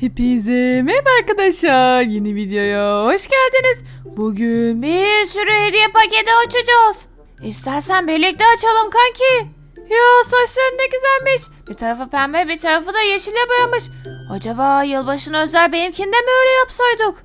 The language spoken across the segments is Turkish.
Hepinize merhaba arkadaşlar. Yeni videoya hoş geldiniz. Bugün bir sürü hediye paketi açacağız. İstersen birlikte açalım kanki. Ya saçların ne güzelmiş. Bir tarafı pembe bir tarafı da yeşile boyamış. Acaba yılbaşına özel benimkinde mi öyle yapsaydık?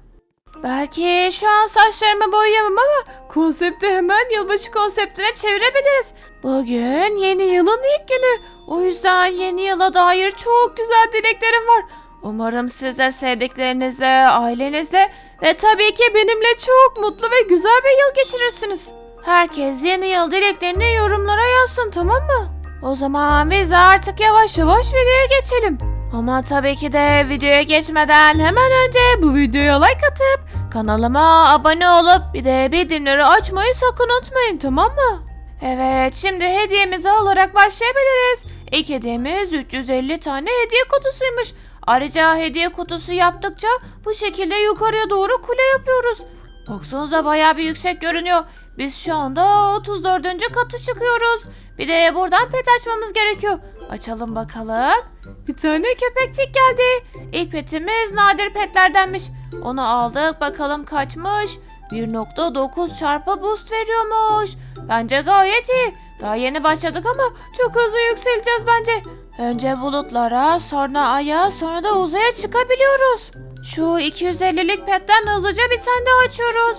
Belki şu an saçlarımı boyayamam ama konsepti hemen yılbaşı konseptine çevirebiliriz. Bugün yeni yılın ilk günü. O yüzden yeni yıla dair çok güzel dileklerim var. Umarım siz de sevdiklerinizle, ailenizle ve tabii ki benimle çok mutlu ve güzel bir yıl geçirirsiniz. Herkes yeni yıl dileklerini yorumlara yazsın tamam mı? O zaman biz artık yavaş yavaş videoya geçelim. Ama tabii ki de videoya geçmeden hemen önce bu videoya like atıp kanalıma abone olup bir de bildirimleri açmayı sakın unutmayın tamam mı? Evet şimdi hediyemizi alarak başlayabiliriz. İlk hediyemiz 350 tane hediye kutusuymuş. Ayrıca hediye kutusu yaptıkça bu şekilde yukarıya doğru kule yapıyoruz. Baksanıza bayağı bir yüksek görünüyor. Biz şu anda 34. katı çıkıyoruz. Bir de buradan pet açmamız gerekiyor. Açalım bakalım. Bir tane köpekçik geldi. İlk petimiz nadir petlerdenmiş. Onu aldık bakalım kaçmış. 1.9 çarpı boost veriyormuş. Bence gayet iyi. Daha yeni başladık ama çok hızlı yükseleceğiz bence. Önce bulutlara, sonra aya, sonra da uzaya çıkabiliyoruz. Şu 250'lik petten hızlıca bir tane daha açıyoruz.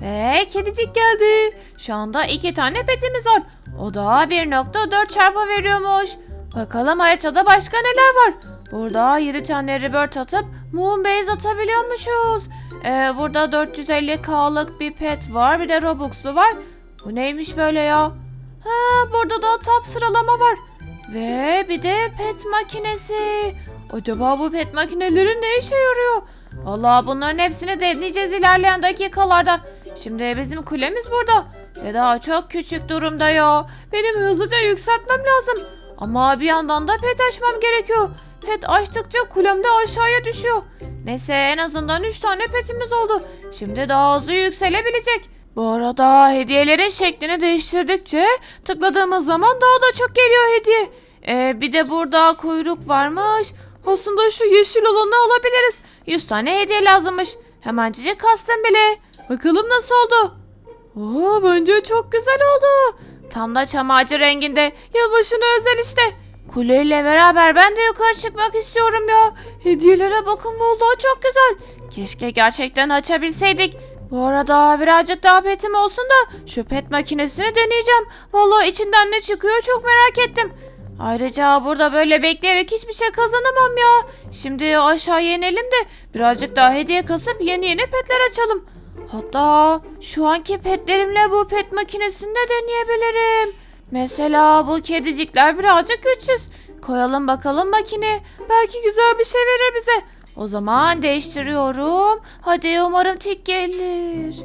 Ve kedicik geldi. Şu anda iki tane petimiz var. O da 1.4 çarpı veriyormuş. Bakalım haritada başka neler var. Burada 7 tane rebirth atıp Moonbase atabiliyormuşuz. Ee, burada 450k'lık bir pet var. Bir de Robux'lu var. Bu neymiş böyle ya? Ha, burada da top sıralama var. Ve bir de pet makinesi. Acaba bu pet makineleri ne işe yarıyor? Vallahi bunların hepsini deneyeceğiz ilerleyen dakikalarda. Şimdi bizim kulemiz burada. Ve daha çok küçük durumda ya. Benim hızlıca yükseltmem lazım. Ama bir yandan da pet açmam gerekiyor. Pet açtıkça kulem de aşağıya düşüyor. Neyse en azından 3 tane petimiz oldu. Şimdi daha hızlı yükselebilecek. Bu arada hediyelerin şeklini değiştirdikçe tıkladığımız zaman daha da çok geliyor hediye. Ee, bir de burada kuyruk varmış. Aslında şu yeşil olanı alabiliriz. 100 tane hediye lazımmış. Hemencecik kastım bile. Bakalım nasıl oldu? Oo, bence çok güzel oldu. Tam da çam ağacı renginde. Yılbaşına özel işte. Kuleyle beraber ben de yukarı çıkmak istiyorum ya. Hediyelere bakın vallahi çok güzel. Keşke gerçekten açabilseydik. Bu arada birazcık daha petim olsun da şu pet makinesini deneyeceğim. Vallahi içinden ne çıkıyor çok merak ettim. Ayrıca burada böyle bekleyerek hiçbir şey kazanamam ya. Şimdi aşağı inelim de birazcık daha hediye kasıp yeni yeni petler açalım. Hatta şu anki petlerimle bu pet makinesini de deneyebilirim. Mesela bu kedicikler birazcık güçsüz. Koyalım bakalım makine. Belki güzel bir şey verir bize. O zaman değiştiriyorum. Hadi umarım tik gelir.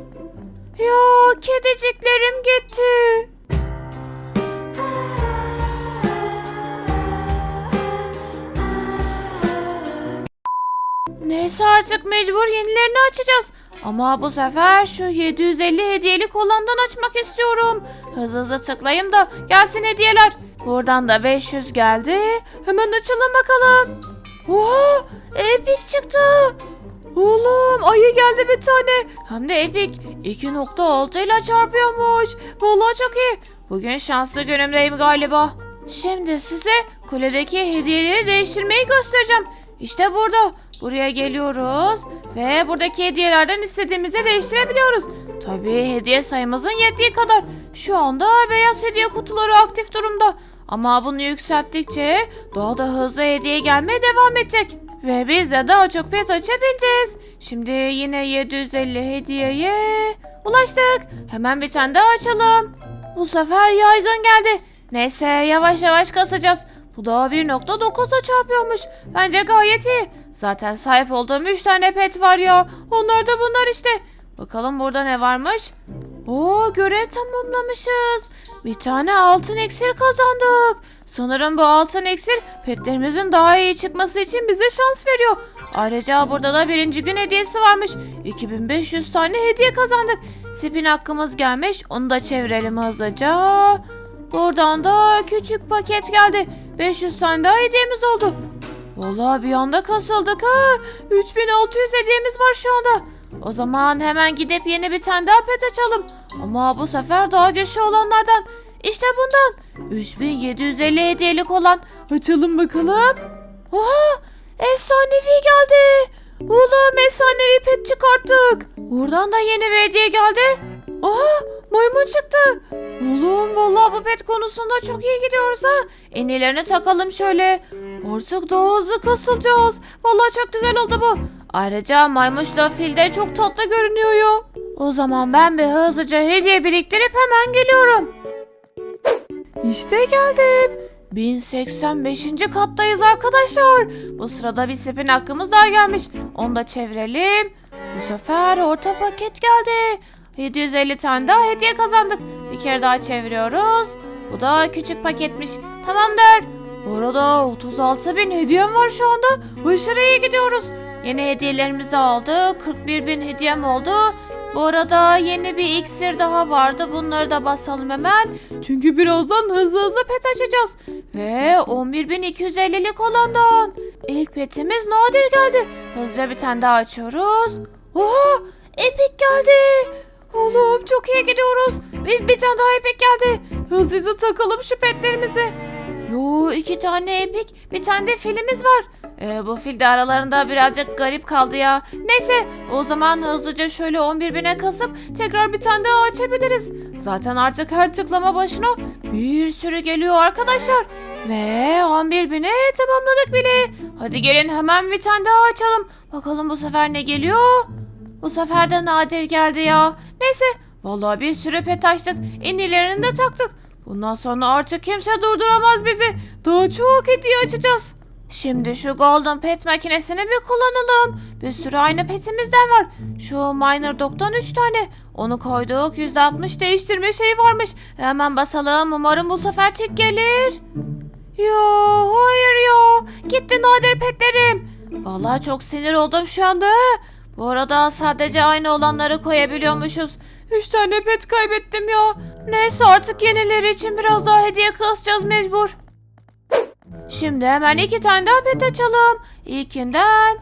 Ya kediciklerim gitti. Neyse artık mecbur yenilerini açacağız. Ama bu sefer şu 750 hediyelik olandan açmak istiyorum. Hızlı hızlı tıklayayım da gelsin hediyeler. Buradan da 500 geldi. Hemen açalım bakalım. Oha! Epic çıktı. Oğlum ayı geldi bir tane. Hem de Epic 2.6 ile çarpıyormuş. Vallahi çok iyi. Bugün şanslı günümdeyim galiba. Şimdi size kuledeki hediyeleri değiştirmeyi göstereceğim. İşte burada. Buraya geliyoruz ve buradaki hediyelerden istediğimizi değiştirebiliyoruz. Tabii hediye sayımızın yettiği kadar. Şu anda beyaz hediye kutuları aktif durumda. Ama bunu yükselttikçe daha da hızlı hediye gelmeye devam edecek. Ve biz de daha çok pet açabileceğiz. Şimdi yine 750 hediyeye ulaştık. Hemen bir tane daha açalım. Bu sefer yaygın geldi. Neyse yavaş yavaş kasacağız. Bu da 1.9'da çarpıyormuş. Bence gayet iyi. Zaten sahip olduğum 3 tane pet var ya. Onlar da bunlar işte. Bakalım burada ne varmış? Oo görev tamamlamışız. Bir tane altın iksir kazandık. Sanırım bu altın iksir petlerimizin daha iyi çıkması için bize şans veriyor. Ayrıca burada da birinci gün hediyesi varmış. 2500 tane hediye kazandık. Spin hakkımız gelmiş. Onu da çevirelim hızlıca. Buradan da küçük paket geldi. 500 tane daha hediyemiz oldu. Vallahi bir anda kasıldık ha. 3600 hediyemiz var şu anda. O zaman hemen gidip yeni bir tane daha pet açalım. Ama bu sefer daha güçlü olanlardan. İşte bundan. 3750 hediyelik olan. Açalım bakalım. Oha! Efsanevi geldi. Oğlum efsanevi pet çıkarttık. Buradan da yeni bir hediye geldi. Aha maymun çıktı. Oğlum vallahi bu pet konusunda çok iyi gidiyoruz ha. En iyilerini takalım şöyle. Artık daha hızlı kasılacağız. Vallahi çok güzel oldu bu. Ayrıca maymunla fil de çok tatlı görünüyor ya. O zaman ben bir hızlıca hediye biriktirip hemen geliyorum. İşte geldim. 1085. kattayız arkadaşlar. Bu sırada bir spin hakkımız daha gelmiş. Onu da çevirelim. Bu sefer orta paket geldi. 750 tane daha hediye kazandık. Bir kere daha çeviriyoruz. Bu da küçük paketmiş. Tamamdır. Bu arada 36 bin hediyem var şu anda. Aşırı iyi gidiyoruz. Yeni hediyelerimizi aldık. 41 bin hediyem oldu. Bu arada yeni bir iksir daha vardı. Bunları da basalım hemen. Çünkü birazdan hızlı hızlı pet açacağız. Ve 11.250'lik olandan. İlk petimiz nadir geldi. Hızlıca bir tane daha açıyoruz. Oha! Epic geldi. Oğlum çok iyi gidiyoruz. Bir, bir tane daha epik geldi. Hızlıca takalım şu petlerimizi. Yo iki tane epik bir tane de filimiz var. Ee, bu fil de aralarında birazcık garip kaldı ya. Neyse o zaman hızlıca şöyle 11 bine kasıp tekrar bir tane daha açabiliriz. Zaten artık her tıklama başına bir sürü geliyor arkadaşlar. Ve 11 bine tamamladık bile. Hadi gelin hemen bir tane daha açalım. Bakalım bu sefer ne geliyor? Bu sefer de nadir geldi ya. Neyse vallahi bir sürü pet açtık. En de taktık. Bundan sonra artık kimse durduramaz bizi. Daha çok hediye açacağız. Şimdi şu golden pet makinesini bir kullanalım. Bir sürü aynı petimizden var. Şu minor dog'dan 3 tane. Onu koyduk. %60 değiştirme şeyi varmış. Hemen basalım. Umarım bu sefer tek gelir. Yo hayır yo. Gitti nadir petlerim. Vallahi çok sinir oldum şu anda. Bu arada sadece aynı olanları koyabiliyormuşuz. Üç tane pet kaybettim ya. Neyse artık yenileri için biraz daha hediye kasacağız mecbur. Şimdi hemen iki tane daha pet açalım. İlkinden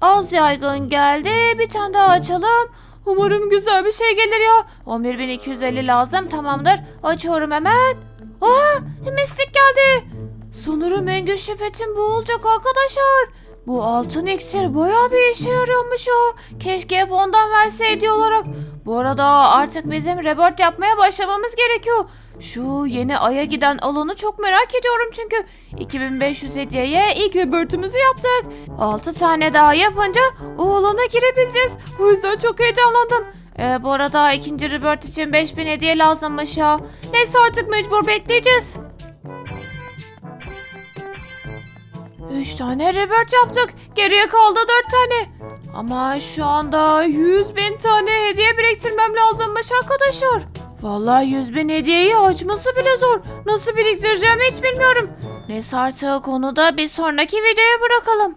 az yaygın geldi. Bir tane daha açalım. Umarım güzel bir şey gelir ya. 11.250 lazım tamamdır. Açıyorum hemen. Aa mistik geldi. Sanırım en güçlü petim bu olacak arkadaşlar. Bu altın iksir bayağı bir işe yarıyormuş o. Keşke hep ondan verse hediye olarak. Bu arada artık bizim rebirth yapmaya başlamamız gerekiyor. Şu yeni aya giden alanı çok merak ediyorum çünkü 2500 hediyeye ilk rebirth'ümüzü yaptık. 6 tane daha yapınca o alana girebileceğiz. O yüzden çok heyecanlandım. Ee, bu arada ikinci rebirth için 5000 hediye lazımmış ya. Neyse artık mecbur bekleyeceğiz. 3 tane rebirth yaptık. Geriye kaldı 4 tane. Ama şu anda 100 bin tane hediye biriktirmem lazımmış arkadaşlar. Vallahi 100 bin hediyeyi açması bile zor. Nasıl biriktireceğimi hiç bilmiyorum. Neyse artık onu da bir sonraki videoya bırakalım.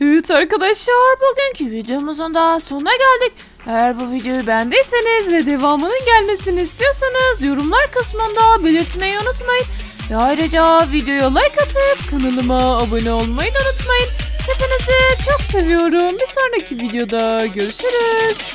Evet arkadaşlar bugünkü videomuzun daha sonuna geldik. Eğer bu videoyu beğendiyseniz ve devamının gelmesini istiyorsanız yorumlar kısmında belirtmeyi unutmayın. Ve ayrıca videoya like atıp kanalıma abone olmayı unutmayın. Hepinizi çok seviyorum. Bir sonraki videoda görüşürüz.